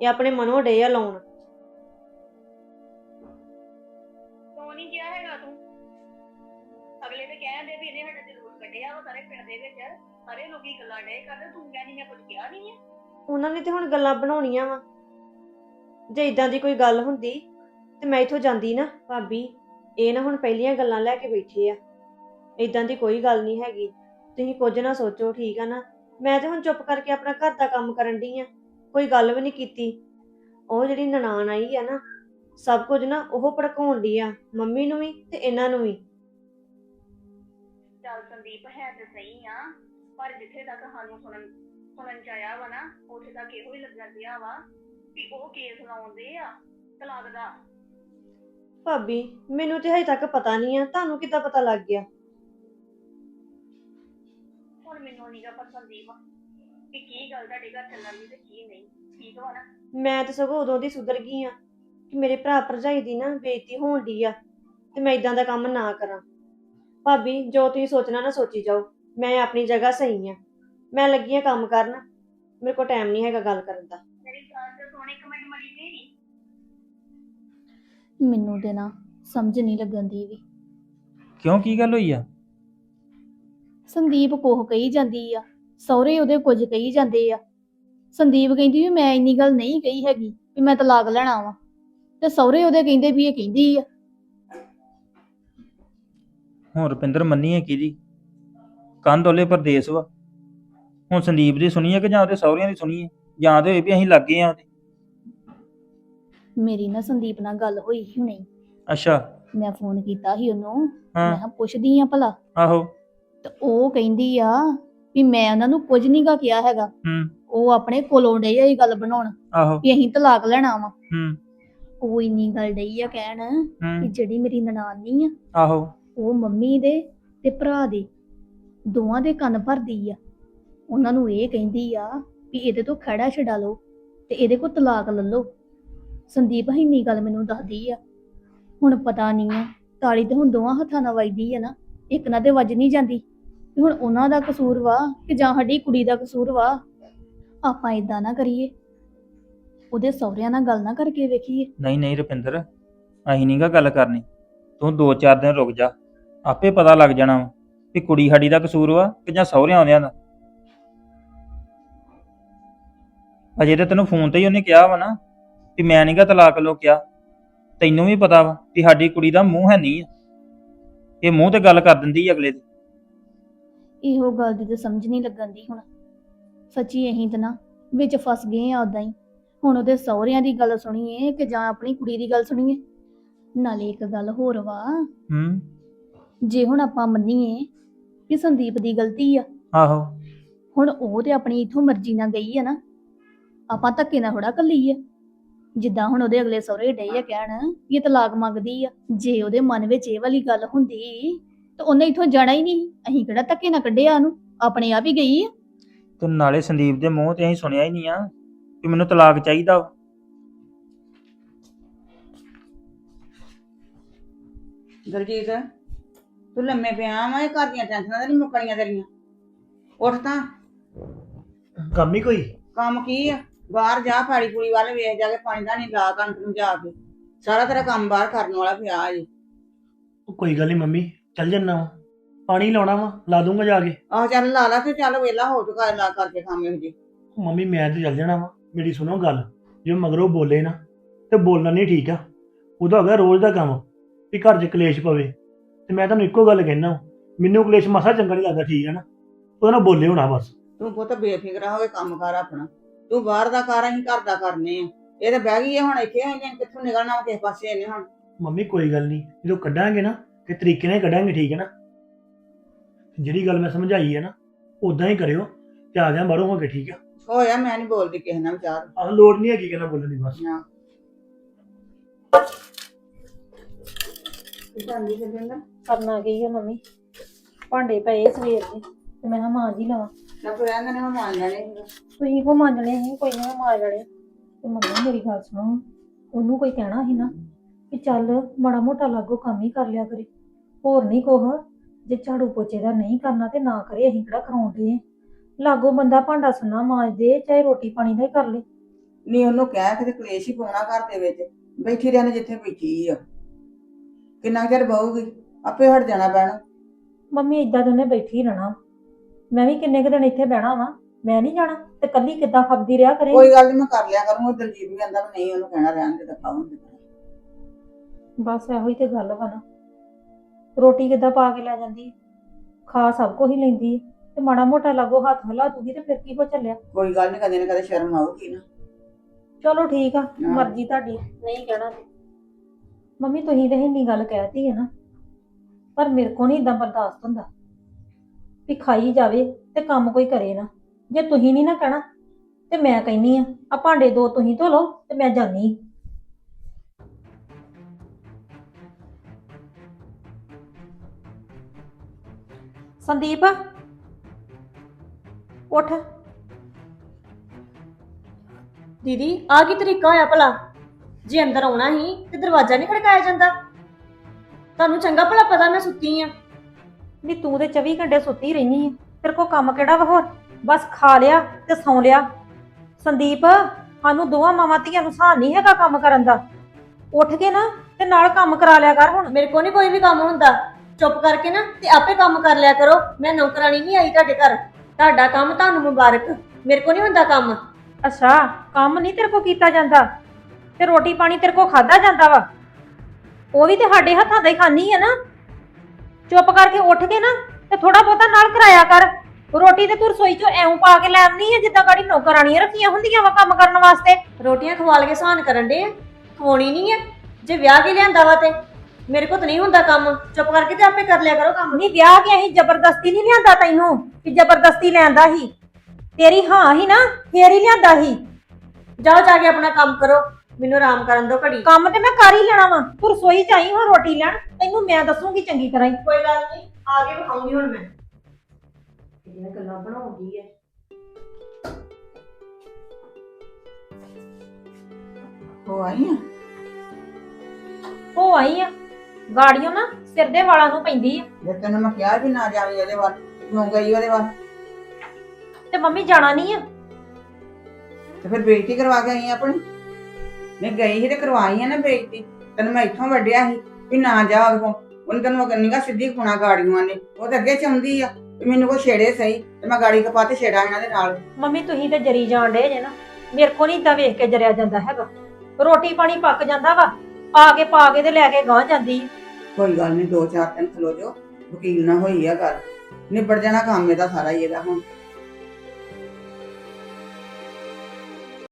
ਇਹ ਆਪਣੇ ਮਨੋਂ ਡੇ ਆ ਲਾਉਣ।
ਦੇ ਵਿੱਚ ਸਾਰੇ ਲੋਕੀ ਗੱਲਾਂ ਡੇ ਕਰਦੇ, ਤੂੰ ਕਹਿੰਦੀ ਮੈਂ ਕੁਝ ਕਿਹਾ ਨਹੀਂ ਆ।
ਉਹਨਾਂ ਨੇ ਤੇ ਹੁਣ ਗੱਲਾਂ ਬਣਾਉਣੀਆਂ ਵਾ। ਜੇ ਇਦਾਂ ਦੀ ਕੋਈ ਗੱਲ ਹੁੰਦੀ, ਤੇ ਮੈਂ ਇੱਥੋਂ ਜਾਂਦੀ ਨਾ, ਭਾਬੀ, ਇਹ ਨਾ ਹੁਣ ਪਹਿਲੀਆਂ ਗੱਲਾਂ ਲੈ ਕੇ ਬੈਠੇ ਆ। ਇਦਾਂ ਦੀ ਕੋਈ ਗੱਲ ਨਹੀਂ ਹੈਗੀ। ਤੁਸੀਂ ਕੁਝ ਨਾ ਸੋਚੋ, ਠੀਕ ਆ ਨਾ? ਮੈਂ ਤੇ ਹੁਣ ਚੁੱਪ ਕਰਕੇ ਆਪਣਾ ਘਰ ਦਾ ਕੰਮ ਕਰਨ ਡਈ ਆ। ਕੋਈ ਗੱਲ ਵੀ ਨਹੀਂ ਕੀਤੀ। ਉਹ ਜਿਹੜੀ ਨਨਾਣ ਆਈ ਆ ਨਾ, ਸਭ ਕੁਝ ਨਾ ਉਹ ਭੜਕਾਉਣ ਡਈ ਆ, ਮੰਮੀ ਨੂੰ ਵੀ ਤੇ ਇਹਨਾਂ ਨੂੰ ਵੀ।
ਚੱਲ ਸੰਦੀਪ ਹੈ ਤੇ ਸਹੀ ਆ। ਪਰ ਜਿੱਥੇ ਤੱਕ ਸਾਨੂੰ ਸੁਣਨ ਸੁਣਨ ਚ ਆਇਆ ਵਾ ਨਾ ਉੱਥੇ ਤੱਕ ਇਹੋ ਹੀ ਲੱਗਣ ਡਿਆ ਵਾ ਵੀ ਉਹ ਕੇਸ ਲਾਉਂਦੇ ਆ ਤਲਾਕ ਦਾ।
ਭਾਬੀ ਮੈਨੂੰ ਤੇ ਹਜੇ ਤੱਕ ਪਤਾ ਨਹੀਂ ਆ। ਤੁਹਾਨੂੰ ਕਿੱਦਾਂ ਪਤਾ ਲੱਗ ਗਿਆ?
ਹੁਣ ਮੈਨੂੰ ਨੀਗਾ ਪਰ ਸੰਦੀਪ ਕਿ ਕੀ ਗੱਲ ਤੁਹਾਡੇ ਘਰ ਚੱਲਣ ਦੀ ਤੇ ਕੀ ਨਹੀਂ। ਠੀਕ ਵਾ ਨਾ?
ਮੈਂ ਤਾਂ ਸਗੋਂ ਉਦੋਂ ਦੀ ਸੁਧਰ ਗਈ ਆ ਕਿ ਮੇਰੇ ਭਰਾ ਭਰਜਾਈ ਦੀ ਨਾ ਬੇਇੱਜ਼ਤੀ ਹੋਣ ਡਈ ਆ ਤੇ ਮੈਂ ਇਦਾਂ ਦਾ ਕੰਮ ਨਾ ਕਰਾਂ। ਭਾਬੀ ਜੋ ਤੁਸੀਂ ਸੋਚਣਾ ਨਾ ਸੋਚੀ ਜਾਓ। ਮੈਂ ਆਪਣੀ ਜਗ੍ਹਾ ਸਹੀ ਆ। ਮੈਂ ਲੱਗੀ ਆ ਕੰਮ ਕਰਨ। ਮੇਰੇ ਕੋਲ ਟਾਈਮ ਨਹੀਂ ਹੈਗਾ ਗੱਲ ਕਰਨ ਦਾ।
ਮੇਰੀ ਗੱਲ ਤੇ ਮੜੀ
ਮੈਨੂੰ ਤੇ ਨਾ ਸਮਝ ਨਹੀਂ ਲੱਗਣ ਦੀ ਵੀ।
ਕਿਉਂ ਕੀ ਗੱਲ ਹੋਈ ਆ?
ਸੰਦੀਪ ਕੋਹ ਕਹੀ ਜਾਂਦੀ ਆ। ਸਹੁਰੇ ਉਹਦੇ ਕੁਝ ਕਹੀ ਜਾਂਦੇ ਆ। ਸੰਦੀਪ ਕਹਿੰਦੀ ਵੀ ਮੈਂ ਇੰਨੀ ਗੱਲ ਨਹੀਂ ਕਹੀ ਹੈਗੀ ਵੀ ਮੈਂ ਤਲਾਕ ਲੈਣਾ ਵਾ ਤੇ ਸਹੁਰੇ ਉਹਦੇ ਕਹਿੰਦੇ ਵੀ ਇਹ ਕਹਿੰਦੀ ਆ।
ਹੁਣ ਰੁਪਿੰਦਰ ਮੰਨੀ ਹੈ ਕਿਹਦੀ? ਕੰਧ ਉਹਲੇ ਪਰਦੇਸ ਵਾ। ਹੁਣ ਸੰਦੀਪ ਦੀ ਸੁਣੀ ਹੈ ਕਿ ਜਾਂ ਉਹਦੇ ਸਹੁਰਿਆਂ ਦੀ ਸੁਣੀ ਹੈ ਜਾਂ ਤੇ ਹੋਏ ਵੀ ਅਸੀਂ ਲੱਗੇ ਆ ਉਹਦੇ।
ਮੇਰੀ ਨਾ ਸੰਦੀਪ ਨਾਲ ਗੱਲ ਹੋਈ ਹੀ ਨਹੀਂ
ਅੱਛਾ।
ਮੈਂ ਫੋਨ ਕੀਤਾ ਸੀ ਉਹਨੂੰ। ਮੈਂ
ਹਾਂ
ਕਿਹਾ ਪੁੱਛਦੀ ਆ ਭਲਾ।
ਆਹੋ।
ਤੇ ਉਹ ਕਹਿੰਦੀ ਆ ਵੀ ਮੈਂ ਉਹਨਾਂ ਨੂੰ ਕੁਝ ਨਹੀਂ ਗਾ ਕਿਹਾ ਹੈਗਾ।
ਹੂੰ।
ਉਹ ਆਪਣੇ ਕੋਲੋਂ ਡੇ ਆ ਇਹ ਗੱਲ ਬਣਾਉਣ।
ਆਹੋ।
ਵੀ ਅਸੀਂ ਤਲਾਕ ਲੈਣਾ ਵਾ।
ਹੂੰ।
ਉਹ ਇੰਨੀ ਗੱਲ ਡਈ ਆ ਕਹਿਣ
ਹੂੰ।
ਜਿਹੜੀ ਮੇਰੀ ਨਨਾਨੀ ਆ।
ਆਹੋ।
ਉਹ ਮੰਮੀ ਦੇ ਤੇ ਭਰਾ ਦੇ, ਦੋਵਾਂ ਦੇ ਕੰਨ ਭਰਦੀ ਆ। ਉਹਨਾਂ ਨੂੰ ਇਹ ਕਹਿੰਦੀ ਆ ਵੀ ਇਹਦੇ ਤੋਂ ਖੜਾ ਛਡਾ ਲਓ ਤੇ ਇਹਦੇ ਕੋਲ ਤਲਾਕ ਲੈ ਲਓ। ਸੰਦੀਪ ਇੰਨੀ ਗੱਲ ਮੈਨੂੰ ਦੱਸਦੀ ਆ। ਹੁਣ ਪਤਾ ਨਹੀਂ ਆ ਤਾਲੀ ਤੇ ਹੁਣ ਦੋਵਾਂ ਹੱਥਾਂ ਨਾਲ ਵੱਜਦੀ ਆ ਨਾ, ਇੱਕ ਨਾਲ ਤੇ ਵੱਜ ਨਹੀਂ ਜਾਂਦੀ। ਵੀ ਹੁਣ ਉਹਨਾਂ ਦਾ ਕਸੂਰ ਵਾ ਕਿ ਜਾਂ ਸਾਡੀ ਕੁੜੀ ਦਾ ਕਸੂਰ ਵਾ? ਆਪਾਂ ਇਦਾਂ ਨਾ ਕਰੀਏ। ਉਹਦੇ ਸਹੁਰਿਆਂ ਨਾਲ ਗੱਲ ਨਾ ਕਰਕੇ ਵੇਖੀਏ।
ਨਹੀਂ ਨਹੀਂ ਰੁਪਿੰਦਰ, ਅਸੀਂ ਨਹੀਂਗਾ ਗੱਲ ਕਰਨੀ। ਤੂੰ ਦੋ ਚਾਰ ਦਿਨ ਰੁਕ ਜਾ। ਆਪੇ ਪਤਾ ਲੱਗ ਜਾਣਾ ਵਾ ਕਿ ਕੁੜੀ ਸਾਡੀ ਦਾ ਕਸੂਰ ਵਾ ਕਿ ਜਾਂ ਸਹੁਰਿਆਂ ਆਉਂਦਿਆਂ ਦਾ। ਅਜੇ ਤੇ ਤੈਨੂੰ ਫੋਨ ਤੇ ਹੀ ਉਹਨੇ ਕਿਹਾ ਵਾ ਨਾ ਕਿ ਮੈਂ ਨਹੀਂਗਾ ਤਲਾਕ ਲੋ ਕਿਹਾ ਤੈਨੂੰ ਵੀ ਪਤਾ ਵਾ ਕਿ ਸਾਡੀ ਕੁੜੀ ਦਾ ਮੂੰਹ ਹੈ ਨਹੀਂ ਆ। ਇਹ ਮੂੰਹ ਤੇ ਗੱਲ ਕਰ ਦਿੰਦੀ ਆ ਅਗਲੇ ਦੀ।
ਇਹੋ ਗੱਲ ਦੀ ਤਾਂ ਸਮਝ ਨਹੀਂ ਲੱਗਣ ਦੀ ਹੁਣ। ਸੱਚੀ ਅਹੀਂ ਤਾਂ ਨਾ ਵਿੱਚ ਫਸ ਗਏ ਆ ਉਦਾਂ ਹੀ। ਹੁਣ ਉਹਦੇ ਸਹੁਰਿਆਂ ਦੀ ਗੱਲ ਸੁਣੀਏ ਕਿ ਜਾਂ ਆਪਣੀ ਕੁੜੀ ਦੀ ਗੱਲ ਸੁਣੀਏ। ਨਾਲੇ ਇੱਕ ਗੱਲ ਹੋਰ ਵਾ।
ਹੂੰ।
ਜੇ ਹੁਣ ਆਪਾਂ ਮੰਨੀਏ ਕਿ ਸੰਦੀਪ ਦੀ ਗਲਤੀ ਆ
ਆਹੋ।
ਹੁਣ ਉਹ ਤੇ ਆਪਣੀ ਇਥੋਂ ਮਰਜ਼ੀ ਨਾਲ ਗਈ ਆ ਨਾ ਆਪਾਂ ਧੱਕੇ ਨਾਲ ਥੋੜਾ ਕੱਲੀ ਆ। ਜਿੱਦਾਂ ਹੁਣ ਉਹਦੇ ਅਗਲੇ ਸਹੁਰੇ ਡੇ ਆ ਕਹਿਣ ਵੀ ਇਹ ਤਲਾਕ ਮੰਗਦੀ ਆ ਜੇ ਉਹਦੇ ਮਨ ਵਿੱਚ ਇਹ ਵਾਲੀ ਗੱਲ ਹੁੰਦੀ ਤਾਂ ਉਹਨੇ ਇਥੋਂ ਜਾਣਾ ਹੀ ਨਹੀਂ ਅਸੀਂ ਕਿਹੜਾ ਧੱਕੇ ਨਾਲ ਕੱਢਿਆ ਉਹਨੂੰ ਆਪਣੇ ਆਪ ਹੀ ਗਈ ਆ।
ਤੇ ਨਾਲੇ ਸੰਦੀਪ ਦੇ ਮੂੰਹ ਤੇ ਅਸੀਂ ਸੁਣਿਆ ਹੀ ਨਹੀਂ ਆ ਕਿ ਮੈਨੂੰ ਤਲਾਕ ਚਾਹੀਦਾ ਵਾ।
ਦਲਜੀਤ? ਤੂੰ ਲੰਮੇ ਪਿਆ ਵਾ ਇਹ ਘਰ ਦੀਆਂ ਟੈਨਸ਼ਨਾਂ ਤਾਂ ਨਹੀਂ ਮੁੱਕਣੀਆਂ ਤੇਰੀਆਂ। ਉੱਠ ਤਾਂ।
ਕੰਮ ਹੀ ਕੋਈ?
ਕੰਮ ਕੀ ਆ? ਬਾਹਰ ਜਾ ਪਾੜੀ ਪੂੜੀ ਵੱਲ ਵੇਖ ਜਾ ਕੇ ਪਾਣੀ ਦਾ ਨਹੀਂ ਲਾ ਕਣਕ ਨੂੰ ਜਾ ਕੇ। ਸਾਰਾ ਤੇਰਾ ਕੰਮ ਬਾਹਰ ਕਰਨ ਵਾਲਾ ਪਿਆ ਜੀ
ਉਹ ਕੋਈ ਗੱਲ ਨਹੀਂ ਮੰਮੀ ਚੱਲ ਜੰਨਾ ਵਾ। ਪਾਣੀ ਲਾਉਣਾ ਵਾ ਲਾ ਦੂੰਗਾ ਜਾ ਕੇ।
ਆਹ ਚੱਲ ਲਾ ਲਾ ਤੇ ਚੱਲ ਵੇਲਾ ਹੋ ਚੁੱਕਾ ਲਾ ਕਰਕੇ ਕੰਮ ਇਹ ਜੀ।
ਉਹ ਮੰਮੀ ਮੈਂ ਤੇ ਚੱਲ ਜਾਣਾ ਵਾ। ਮੇਰੀ ਸੁਣੋ ਗੱਲ ਜੇ ਮਗਰੋਂ ਬੋਲੇ ਨਾ ਤੇ ਬੋਲਣਾ ਨਹੀਂ ਠੀਕ ਆ। ਉਹਦਾ ਹੈਗਾ ਰੋਜ਼ ਦਾ ਕੰਮ ਵੀ ਘਰ 'ਚ ਕਲੇਸ਼ ਪਵੇ। ਤੇ ਮੈਂ ਤੁਹਾਨੂੰ ਇੱਕੋ ਗੱਲ ਕਹਿਣਾ ਮੈਨੂੰ ਕਲੇਸ਼ ਮਸਾ ਚੰਗਾ ਨਹੀਂ ਲੱਗਦਾ ਠੀਕ ਹੈ ਨਾ? ਉਹਦੇ ਨਾਲ ਬੋਲੇ ਹੋਣਾ ਬਸ।
ਤੂੰ ਪੁੱਤ ਬੇਫਿਕਰਾ ਹੋ ਕੇ ਕੰਮ ਕਰ ਆਪਣਾ। ਤੂੰ ਬਾਹਰ ਦਾ ਕਰ ਅਸੀਂ ਘਰ ਦਾ ਕਰਨੇ ਆ। ਇਹ ਤਾਂ ਬਹਿ ਗਈ ਆ ਹੁਣ ਇੱਥੇ ਇਹਨੇ ਕਿੱਥੋਂ ਨਿਕਲਣਾ ਕਿਸੇ ਪਾਸੇ ਇਹਨੇ ਹੁਣ?
ਮੰਮੀ ਕੋਈ ਗੱਲ ਨਹੀਂ ਜਦੋਂ ਕੱਢਾਂਗੇ ਨਾ ਤੇ ਤਰੀਕੇ ਨਾਲ ਹੀ ਕੱਢਾਂਗੇ ਠੀਕ ਹੈ ਨਾ? ਜਿਹੜੀ ਗੱਲ ਮੈਂ ਸਮਝਾਈ ਹੈ ਨਾ ਉਦਾਂ ਹੀ ਕਰਿਓ ਤੇ ਆ ਜਾ ਬਾਹਰੋਂ ਹੋ ਕੇ ਠੀਕ ਆ?
ਹੋਇਆ ਮੈਂ ਨਹੀਂ ਬੋਲਦੀ ਕਿਸੇ ਨਾਲ ਵਿਚਾਰ।
ਆਹ ਲੋੜ ਨਹੀਂ ਹੈਗੀ ਕਿਹਨਾਂ ਬੋਲਣ ਦੀ ਬਸ।
ਨਾ। ਜਾਂਦੀ ਫਿਰ
ਕਰਨਾ ਕੀ ਆ ਮੰਮੀ। ਭਾਂਡੇ ਪਏ ਸਵੇਰ ਦੇ। ਤੇ ਮੈਂ ਕਿਹਾ ਮਾਂ ਜੀ ਲਵਾਂ।
ਨਾ ਕੋਈ ਰਹਿੰਦਾ ਨੇ ਮਾਨ ਜਾਣੇ
ਤੁਸੀਂ ਕੋ ਮੰਨਣੇ ਸੀ ਕੋਈ ਨਾ ਮਾਰ ਤੇ ਮੰਮੀ ਮੇਰੀ ਗੱਲ ਸੁਣੋ। ਉਹਨੂੰ ਕੋਈ ਕਹਿਣਾ ਸੀ ਨਾ ਕਿ ਚੱਲ ਮਾੜਾ ਮੋਟਾ ਲਾਗੋ ਕੰਮ ਹੀ ਕਰ ਲਿਆ ਕਰੇ। ਹੋਰ ਨਹੀਂ ਕੋਹ ਜੇ ਝਾੜੂ ਪੋਚੇ ਦਾ ਨਹੀਂ ਕਰਨਾ ਤੇ ਨਾ ਕਰੇ ਅਸੀਂ ਕਿਹੜਾ ਕਰਾਉਂਦੇ ਲਾਗੋ ਬੰਦਾ ਭਾਂਡਾ ਸੁਣਾ ਮਾਂਜਦੇ ਚਾਹੇ ਰੋਟੀ ਪਾਣੀ ਦਾ ਹੀ ਕਰ ਲੇ।
ਨਹੀਂ ਉਹਨੂੰ ਕਹਿ ਕਿਤੇ ਕਲੇਸ਼ ਹੀ ਪਾਉਣਾ ਘਰ ਦੇ ਵਿੱਚ। ਬੈਠੀ ਰਹਿਣ ਜਿੱਥੇ ਬੈਠੀ ਆ। ਕਿੰਨਾ ਕੁ ਚਿਰ ਬਹੂਗੀ? ਆਪੇ ਹਟ ਜਾਣਾ ਪੈਣਾ
ਮੰਮੀ ਇਦਾਂ ਦੋਨੇ ਬੈਠੀ ਹੀ ਰਹਿਣਾ। ਮੈਂ ਵੀ ਕਿੰਨੇ ਕੁ ਦਿਨ ਇੱਥੇ ਬਹਿਣਾ ਵਾ। ਮੈਂ ਨਹੀਂ ਜਾਣਾ ਤੇ ਕੱਲੀ ਕਿੱਦਾਂ ਖਪਦੀ ਰਿਹਾ ਕਰੇ?
ਕੋਈ ਗੱਲ ਨਹੀਂ ਮੈਂ ਕਰ ਲਿਆ ਕਰੂੰਗਾ। ਦਲਜੀਤ ਵੀ ਕਹਿੰਦਾ ਵੀ ਨਹੀਂ ਉਹਨੂੰ ਕਹਿਣਾ ਰਹਿਣ ਦੇ ਦਫਾ ਹੁੰਦੇ
ਬਸ ਇਹੋ ਹੀ ਤੇ ਗੱਲ ਵਾ ਨਾ। ਰੋਟੀ ਕਿੱਦਾਂ ਪਾ ਕੇ ਲੈ ਜਾਂਦੀ? ਹੈ? ਖਾ ਸਭ ਕੁਝ ਹੀ ਲੈਂਦੀ। ਹੈ ਤੇ ਮਾੜਾ ਮੋਟਾ ਲੱਗੋ ਹੱਥ ਹਿਲਾ ਦੂਗੀ ਤੇ ਫਿਰ ਕੀ ਹੋ ਚੱਲਿਆ?
ਕੋਈ ਗੱਲ ਨਹੀਂ ਕਦੇ ਨਾ ਕਦੇ ਸ਼ਰਮ ਆਊਗੀ ਨਾ।
ਚਲੋ ਠੀਕ ਆ
ਹਾਂ।
ਮਰਜ਼ੀ ਤੁਹਾਡੀ। ਨਹੀਂ ਕਹਿਣਾ। ਤੇ ਮੰਮੀ, ਤੁਸੀਂ ਤੇ ਇੰਨੀ ਗੱਲ ਕਹਿਤੀ ਹੈ ਨਾ, ਪਰ ਮੇਰੇ ਕੋ ਨਹੀਂ ਇਦਾਂ ਬਰਦਾਸ਼ਤ ਹੁੰਦਾ। ਵੀ ਖਾਈ ਜਾਵੇ ਤੇ ਕੰਮ ਕੋਈ ਕਰੇ ਨਾ। ਜੇ ਤੁਸੀਂ ਨਹੀਂ ਨਾ ਕਹਿਣਾ, ਤੇ ਮੈਂ ਕਹਿੰਨੀ ਆ ਆ ਭਾਂਡੇ ਦੋ ਤੁਸੀਂ ਧੋ ਲਓ ਤੇ ਮੈਂ ਜਾਨੀ ਸੰਦੀਪ, ਉੱਠ।
ਦੀਦੀ, ਆ ਕੀ ਤਰੀਕਾ ਹੋਇਆ ਭਲਾ? ਜੇ ਅੰਦਰ ਆਉਣਾ ਹੀ ਤੇ ਦਰਵਾਜ਼ਾ ਨਹੀਂ ਖੜਕਾਇਆ ਜਾਂਦਾ। ਤੁਹਾਨੂੰ ਚੰਗਾ ਭਲਾ ਪਤਾ ਮੈਂ ਸੁੱਤੀ ਆ।
ਨੀ ਤੂੰ ਤੇ 24 ਘੰਟੇ ਸੁੱਤੀ ਰਹਿਨੀ ਆ। ਤੇਰੇ ਕੋ ਕੰਮ ਕਿਹੜਾ ਵਾ ਹੋਰ? ਬਸ ਖਾ ਲਿਆ ਤੇ ਸੌਂ ਲਿਆ। ਸੰਦੀਪ ਸਾਨੂੰ ਦੋਵਾਂ ਮਾਵਾਂ ਧੀਆਂ ਨੂੰ ਸਾਹ ਨਹੀਂ ਹੈਗਾ ਕੰਮ ਕਰਨ ਦਾ। ਉੱਠ ਕੇ ਨਾ ਤੇ ਨਾਲ ਕੰਮ ਕਰਾ ਲਿਆ ਕਰ ਹੁਣ।
ਮੇਰੇ ਕੋਲ ਨਹੀਂ ਕੋਈ ਵੀ ਕੰਮ ਹੁੰਦਾ। ਚੁੱਪ ਕਰਕੇ ਨਾ ਤੇ ਆਪੇ ਕੰਮ ਕਰ ਲਿਆ ਕਰੋ। ਮੈਂ ਨੌਕਰਾਨੀ ਨਹੀਂ ਆਈ ਤੁਹਾਡੇ ਘਰ। ਤੁਹਾਡਾ ਕੰਮ ਤੁਹਾਨੂੰ ਮੁਬਾਰਕ। ਮੇਰੇ ਕੋਲ ਨਹੀਂ ਹੁੰਦਾ ਕੰਮ।
ਅੱਛਾ ਕੰਮ ਨਹੀਂ ਤੇਰੇ ਕੋ ਕੀਤਾ ਜਾਂਦਾ। ਤੇ ਰੋਟੀ ਪਾਣੀ ਤੇਰੇ ਕੋ ਖਾਦਾ ਜਾਂਦਾ ਵਾ? ਉਹ ਵੀ ਤੇ ਸਾਡੇ ਹੱਥਾਂ ਦਾ ਹੀ ਖਾਣੀ ਆ ਨਾ। ਚੁੱਪ ਕਰਕੇ ਉੱਠ ਕੇ ਨਾ ਤੇ ਥੋੜਾ ਬਹੁਤਾ ਨਾਲ ਕਰਾਇਆ ਕਰ। ਰੋਟੀ ਤੇ ਤੂੰ ਰਸੋਈ ਚੋਂ ਐਉਂ ਪਾ ਕੇ ਲੈ ਆਉਂਦੀ ਆ ਜਿੱਦਾਂ ਗਾੜੀ ਨੌਕਰਾਣੀਆਂ ਰੱਖੀਆਂ ਹੁੰਦੀਆਂ ਵਾ ਕੰਮ ਕਰਨ ਵਾਸਤੇ।
ਰੋਟੀਆਂ ਖਵਾਲ ਕੇ ਸਹਾਨ ਕਰਨ ਦੇ ਖਵਾਉਣੀ ਨਹੀਂ ਹੈ ਜੇ ਵਿਆਹ ਕੇ ਲਿਆਂਦਾ ਵਾ ਤੇ ਮੇਰੇ ਕੋਲ ਤਾਂ ਨਹੀਂ ਹੁੰਦਾ ਕੰਮ। ਚੁੱਪ ਕਰਕੇ ਤੇ ਆਪੇ ਕਰ ਲਿਆ ਕਰੋ ਕੰਮ।
ਨਹੀਂ ਵਿਆਹ ਕੇ ਅਸੀਂ ਜ਼ਬਰਦਸਤੀ ਨਹੀਂ ਲਿਆਂਦਾ ਤੈਨੂੰ ਕਿ ਜ਼ਬਰਦਸਤੀ ਲੈਂਦਾ ਸੀ। ਤੇਰੀ ਹਾਂ ਹੀ ਨਾ ਫੇਰ ਹੀ ਲਿਆਂਦਾ ਸੀ।
ਜਾਓ ਜਾ ਕੇ ਆਪਣਾ ਕੰਮ ਕਰੋ। ਮੈਨੂੰ ਆਰਾਮ ਕਰਨ ਦਿਓ ਘੜੀ।
ਕੰਮ ਤੇ ਮੈਂ ਕਰ ਹੀ ਲੈਣਾ ਵਾ। ਤੂੰ ਰਸੋਈ ਚ ਆਈ ਹਾਂ ਰੋਟੀ ਲੈਣ। ਤੈਨੂੰ ਮੈਂ ਦੱਸੂਗੀ ਚੰਗੀ ਤਰ੍ਹਾਂ ਹੀ।
ਕੋਈ ਗੱਲ ਨਹੀਂ ਆ ਕੇ ਵਿਖਾਉਂਗੀ ਹੁਣ ਮੈਂ।
ਕਿਹੜੀਆਂ ਗੱਲਾਂ ਬਣਾਉਂਦੀ ਐ।
ਹੋ ਆਈ ਆ?
ਹੋ ਆਈ ਆ। ਗਾੜੀਆਂ ਨਾ ਸਿਰ ਦੇ ਵਾਲਾਂ ਨੂੰ ਪੈਂਦੀ ਆ।
ਜੇ ਤੈਨੂੰ ਮੈਂ ਕਿਹਾ ਵੀ ਨਾ ਜਾਵੀਂ ਉਹਦੇ ਵੱਲ ਕਿਉਂ ਗਈ ਉਹਦੇ ਵੱਲ।
ਤੇ ਮੰਮੀ ਜਾਣਾ ਨਹੀਂ ਆ।
ਤੇ ਫਿਰ ਬੇਇੱਜ਼ਤੀ ਕਰਵਾ ਕੇ ਆਈ ਆਪਣੀ? ਮੈਂ ਗਈ ਸੀ ਤੇ ਕਰਵਾਈ ਆ ਨਾ ਬੇਇੱਜ਼ਤੀ ਤੈਨੂੰ ਮੈਂ ਇੱਥੋਂ ਵੱਡਿਆ ਸੀ ਵੀ ਨਾ ਜਾ ਕੋਲ ਉਹਨੇ ਤੈਨੂੰ ਕੰਨੀਗਾ ਸਿੱਧੀ ਖੁਣਾ ਗਾੜੀਆਂ ਨੇ ਉਹ ਤਾਂ ਅੱਗੇ ਚਾਹੁੰਦੀ ਆ ਵੀ ਮੈਨੂੰ ਕੋਈ ਛੇੜੇ ਸਹੀ ਤੇ ਮੈਂ ਗਾੜੀ ਕਪਾ ਤੇ ਛੇੜਾ ਇਹਨਾਂ ਦੇ ਨਾਲ।
ਮੰਮੀ ਤੁਸੀਂ ਤੇ ਜਰੀ ਜਾਣ ਡੇ ਜੇ ਨਾ ਮੇਰੇ ਕੋ ਨਹੀਂ ਇਦਾਂ ਵੇਖ ਕੇ ਜਰਿਆ ਜਾਂਦਾ ਹੈਗਾ। ਰੋਟੀ ਪਾਣੀ ਪੱਕ ਜਾਂਦਾ ਵਾ ਆ ਕੇ ਪਾ ਕੇ ਤੇ ਲੈ ਕੇ ਗਾਂ ਜਾਂਦੀ।
ਕੋਈ ਗੱਲ ਨਹੀਂ ਦੋ ਚਾਰ ਦਿਨ ਖਲੋ ਜਾਓ ਵਕੀਲ ਨਾ ਹੋਈ ਆ ਗੱਲ। ਨਿਬੜ ਜਾਣਾ ਕੰਮ ਇਹਦਾ ਸਾਰਾ ਹੀ ਇਹਦਾ ਹੁਣ।